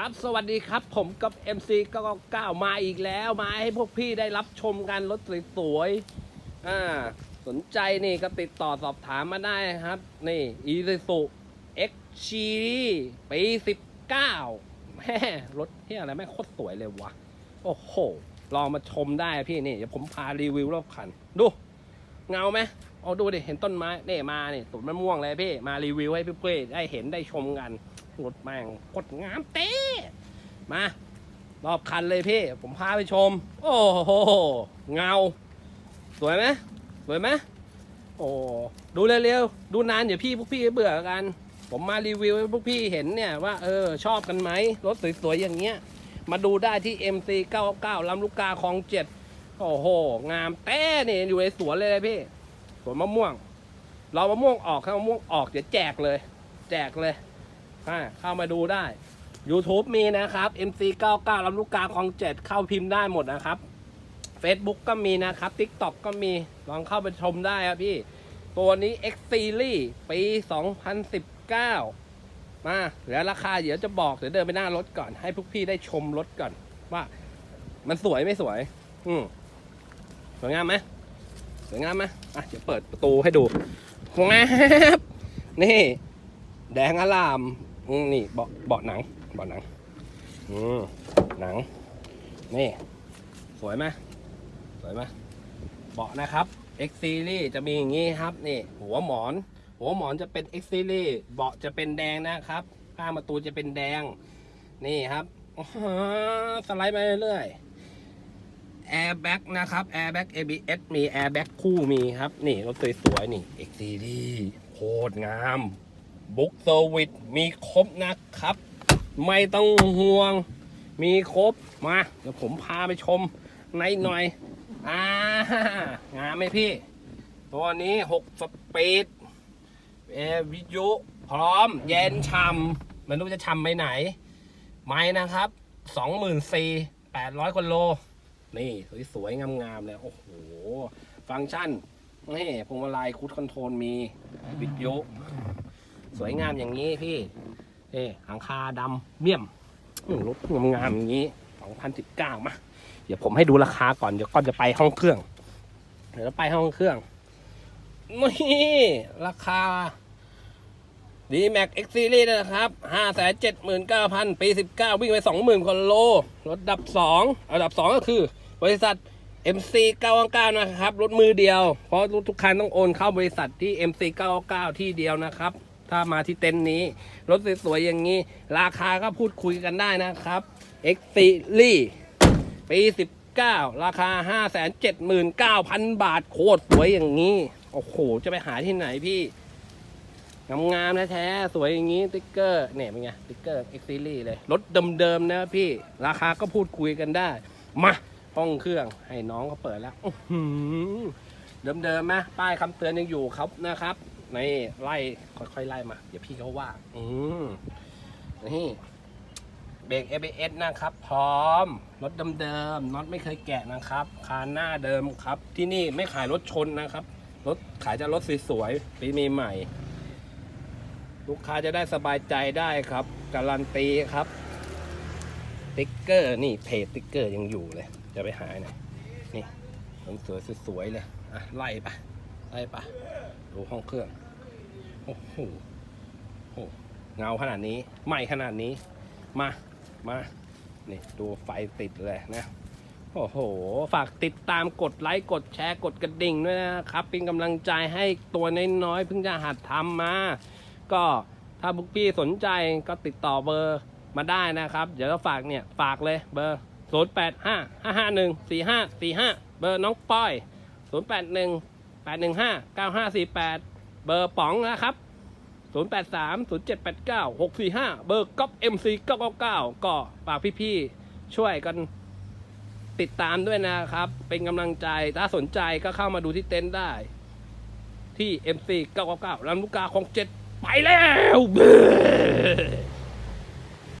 ครับ สวัสดีครับ ผมกับ MC 999มาอีกแล้ว มาให้พวกพี่ได้รับชมกันรถสวยๆอ่า สนใจนี่ก็ติดต่อสอบถามมาได้นะครับ นี่ e s u z u X c h i ปี19แม่รถที่อะไรแม่โคตรสวยเลยวะโอ้โห ลองมาชมได้พี่นี่ เดี๋ยวผมพารีวิวรอบคัน ดู เงาไหมเอาดูดิ เห็นต้นไม้นี่มาเนี่ยสวนมะม่วงเลยพี่ มารีวิวให้พี่ๆได้เห็นได้ชมกันรถแม่งโคตรงามเต้ มารอบคันเลยพี่ ผมพาไปชม โอ้โห เงา สวยไหมสวยไหมโอ้ดูเร็วๆ ดูนานเดี๋ยวพี่พวกพี่เบื่อกัน ผมมารีวิวให้พวกพี่เห็นเนี่ยว่า เออ ชอบกันไหมรถสวยๆ อย่างเงี้ย มาดูได้ที่ MC 99ลำลูกกาคลองเจ็ดโอ้โห งามแต้เนี่ยอยู่ในสวนเลยเลยพี่ สวนมะม่วง เรามะม่วงออกข้ามะม่วงออกเดี๋ยวแจกเลย แจกเลยเข้ามาดูได้ YouTube มีนะครับ MC 99 ลำลูกกาคลองเจ็ดเข้าพิมพ์ได้หมดนะครับ Facebook ก็มีนะครับ TikTok ก็มีลองเข้าไปชมได้ครับพี่ ตัวนี้ X Series ปี 2019 มาเหลือราคาเดี๋ยวจะบอก เดี๋ยวเดินไปหน้ารถก่อน ให้พวกพี่ได้ชมรถก่อน ว่ามันสวยไม่สวย อืมสวยงามไหมสวยงามไหมอะเดี๋ยวเปิดประตูให้ดูแงบนี่ แดงอลามนี่เบาะเบาะหนัง บาะหนังอืมหนัง นี่ สวยไหมสวยไหมเบาะนะครับ X Series จะมีอย่างนี้ครับ นี่ หัวหมอน หัวหมอนจะเป็น X Series เบาะจะเป็นแดงนะครับข้างประตูจะเป็นแดง นี่ครับสไลด์มาเรื่อยๆ Airbag นะครับ Airbag ABS มี Airbag คู่มีครับ นี่รถสวยๆนี่ X Series โคตรงาม บุ๊กเซอร์วิสมีครบนะครับ ไม่ต้องห่วง มีครบมา เดี๋ยวผมพาไปชมในหน่อย อ่างามไหมพี่ ตัวนี้ 6 สปีดเอวิทยุ พร้อม เย็นช่ำมันรู้จะช่ำไปไหน ไม้นะครับ24,800กว่าโล นี่ สวยๆ งามๆ เลย โอ้โห ฟังก์ชัน นี่พวงมาลัยคูดคอนโทรลมี วิทยุ สวยงามอย่างนี้พี่ เอ๊หลังคาดำเมี่ยมรถงามๆอย่างนี้ 2019 มา เดี๋ยวผมให้ดูราคาก่อน เดี๋ยวก่อนจะไปห้องเครื่อง เดี๋ยวเราไปห้องเครื่องนี่ราคา d m a x X Series นะครับ579,000ปี19วิ่งไป20,000กว่าโลรถดับ2อันดับ2ก็คือ บริษัท MC 999นะครับ รถมือเดียว เพราะรถทุกคันต้องโอนเข้าบริษัทที่ MC 999ที่เดียวนะครับ ถ้ามาที่เต็นท์นี้ รถสวยๆอย่างนี้ ราคาก็พูดคุยกันได้นะครับ X Series ปี 19 ราคา 579,000 บาทโคตรสวยอย่างนี้ โอ้โห จะไปหาที่ไหนพี่ งามๆนะแท้ๆสวยอย่างนี้ติ๊กเกอร์ เนี่ยเป็นไงติ๊กเกอร์ X Series เลย รถเดิมๆนะพี่ ราคาก็พูดคุยกันได้ มาห้องเครื่องให้น้องเขาเปิดแล้วเดิมๆไหมป้ายคำเตือนยังอยู่ครับนะครับ นี่ไล่ค่อยๆไล่มา เดี๋ยวพี่เขาว่า อืมนี่เบรก ABS นะครับ พร้อม รถเดิมๆน็อตไม่เคยแกะนะครับ คานหน้าเดิมครับ ที่นี่ไม่ขายรถชนนะครับ รถขายจะรถสวยๆปีใหม่ๆลูกค้าจะได้สบายใจได้ครับ การันตีครับติ๊กเกอร์นี่เพจติ๊กเกอร์ยังอยู่เลย จะไปหาไหนนี่สวยๆสวยๆเลย อะ ไล่ไป ไล่ไปดูห้องเครื่อง โอ้โหโอ้โหเงาขนาดนี้ใหม่ขนาดนี้ มา มา นี่ดูไฟติดเลยนะ โอ้โห ฝากติดตามกดไลค์กดแชร์กดกระดิ่งด้วยนะครับ เป็นกำลังใจให้ตัวน้อยๆเพิ่งจะหัดทำมา ก็ถ้าพวกพี่สนใจก็ติดต่อเบอร์มาได้นะครับ เดี๋ยวเราฝากเนี่ย ฝากเลยเบอร์ 0 8 5 5 5 1 4 5 4 5 เบอร์น้องป้อย 0 8 1 8 1 5 9 5 4 8 เบอร์ป๋องนะครับ 0 8 3 0 7 8 9 6 4 5 เบอร์ก๊อป MC 999 ก็ฝากพี่ๆ ช่วยกันติดตามด้วยนะครับ เป็นกำลังใจถ้าสนใจก็เข้ามาดูที่เต็นท์ได้ ที่ MC 999ลำลูกกาของเจ็ดไปแล้ว